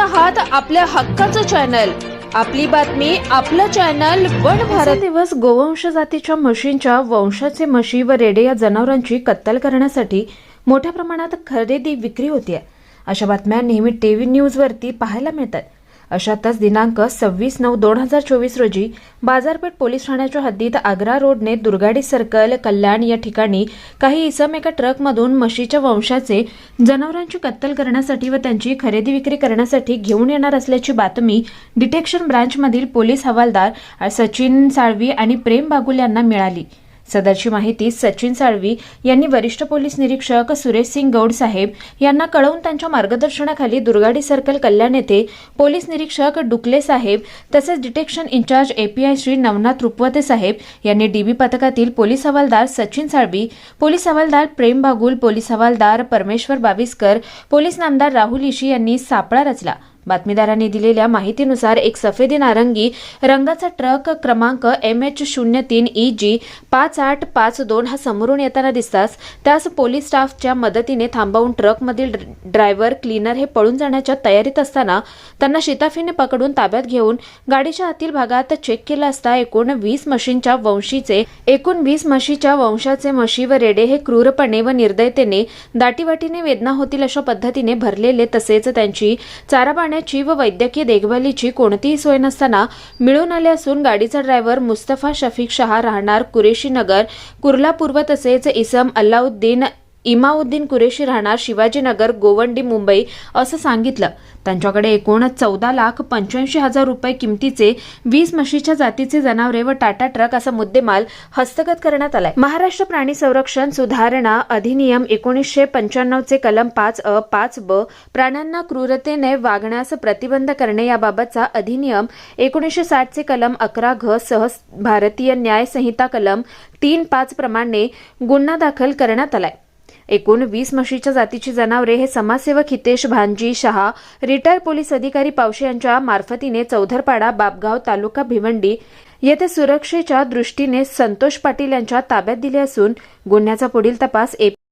आहात आपल्या हक्काचं चॅनल आपली बातमी आपलं चॅनल वन भारत. दिवस गोवंश जातीच्या म्हशींच्या वंशाचे म्हशी व रेडे या जनावरांची कत्तल करण्यासाठी मोठ्या प्रमाणात खरेदी विक्री होते अशा बातम्या नेहमी टीव्ही न्यूजवरती पाहायला मिळतात. अशातच दिनांक सव्वीस नऊ दोन हजार चोवीस रोजी बाजारपेठ पोलीस ठाण्याच्या हद्दीत आग्रा रोडने दुर्गाडी सर्कल कल्याण या ठिकाणी काही इसम एका ट्रकमधून म्हशीच्या वंशाचे जनावरांची कत्तल करण्यासाठी व त्यांची खरेदी विक्री करण्यासाठी घेऊन येणार असल्याची बातमी डिटेक्शन ब्रँचमधील पोलीस हवालदार सचिन साळवी आणि प्रेम बागुल यांना मिळाली. सदरची माहिती सचिन साळवी यांनी वरिष्ठ पोलीस निरीक्षक सुरेश सिंग गौड साहेब यांना कळवून त्यांच्या मार्गदर्शनाखाली दुर्गाडी सर्कल कल्याण येथे पोलीस निरीक्षक डुकले साहेब तसेच detection incharge API Shri Navnath Rupwate साहेब यांनी डीबी पथकातील पोलीस हवालदार सचिन साळवी पोलीस हवालदार प्रेम बागुल पोलीस हवालदार परमेश्वर बाविस्कर पोलीस नामदार राहुल इशी यांनी सापळा रचला. बातमीदारांनी दिलेल्या माहितीनुसार एक सफेदी नारंगी रंगाचा ट्रक क्रमांक एम एच शून्य तीन ई जी पाच आठ पाच दोन हा समोरून येताना दिसताच त्यास पोलीस स्टाफच्या मदतीने थांबवून ट्रकमधील ड्रायव्हर क्लीनर हे पळून जाण्याच्या तयारीत असताना त्यांना शिताफीने पकडून ताब्यात घेऊन गाडीच्या आतील भागात चेक केला असता एकूण वीस म्हशींच्या वंशीचे एकूण वीस म्हशीच्या वंशाचे म्हशी व रेडे हे क्रूरपणे व निर्दयतेने दाटीवाटीने वेदना होतील अशा पद्धतीने भरलेले तसेच त्यांची चारा राहण्याची व वैद्यकीय देखभालीची कोणतीही सोय नसताना मिळून आले असून गाडीचा ड्रायव्हर मुस्तफा शफीक शहा राहणार कुरेशी नगर कुर्ला पूर्व तसेच इसम अल्लाउद्दीन इमाउद्दीन कुरेशी राहणार शिवाजीनगर गोवंडी मुंबई असं सांगितलं. त्यांच्याकडे एकूण चौदा लाख पंच्याऐंशी हजार रुपये किमतीचे वीस म्हशीच्या जातीचे जनावरे व टाटा ट्रक असा मुद्देमाल हस्तगत करण्यात आलाय. महाराष्ट्र प्राणी संरक्षण सुधारणा अधिनियम एकोणीसशे पंच्याण्णवचे कलम पाच अ पाच ब प्राण्यांना क्रूरतेने वागण्यास प्रतिबंध करणे याबाबतचा अधिनियम एकोणीसशे साठचे कलम अकरा घ सह भारतीय न्याय संहिता कलम तीन पाच प्रमाणे गुन्हा दाखल करण्यात आलाय. एकूण वीस म्हशीच्या जातीची जनावरे हे समाजसेवक हितेश भानजी शहा रिटायर पोलीस अधिकारी पावशे यांच्या मार्फतीने चौधरपाडा बापगाव तालुका भिवंडी येथे सुरक्षेच्या दृष्टीने संतोष पाटील यांच्या ताब्यात दिले असून गुन्ह्याचा पुढील तपास ए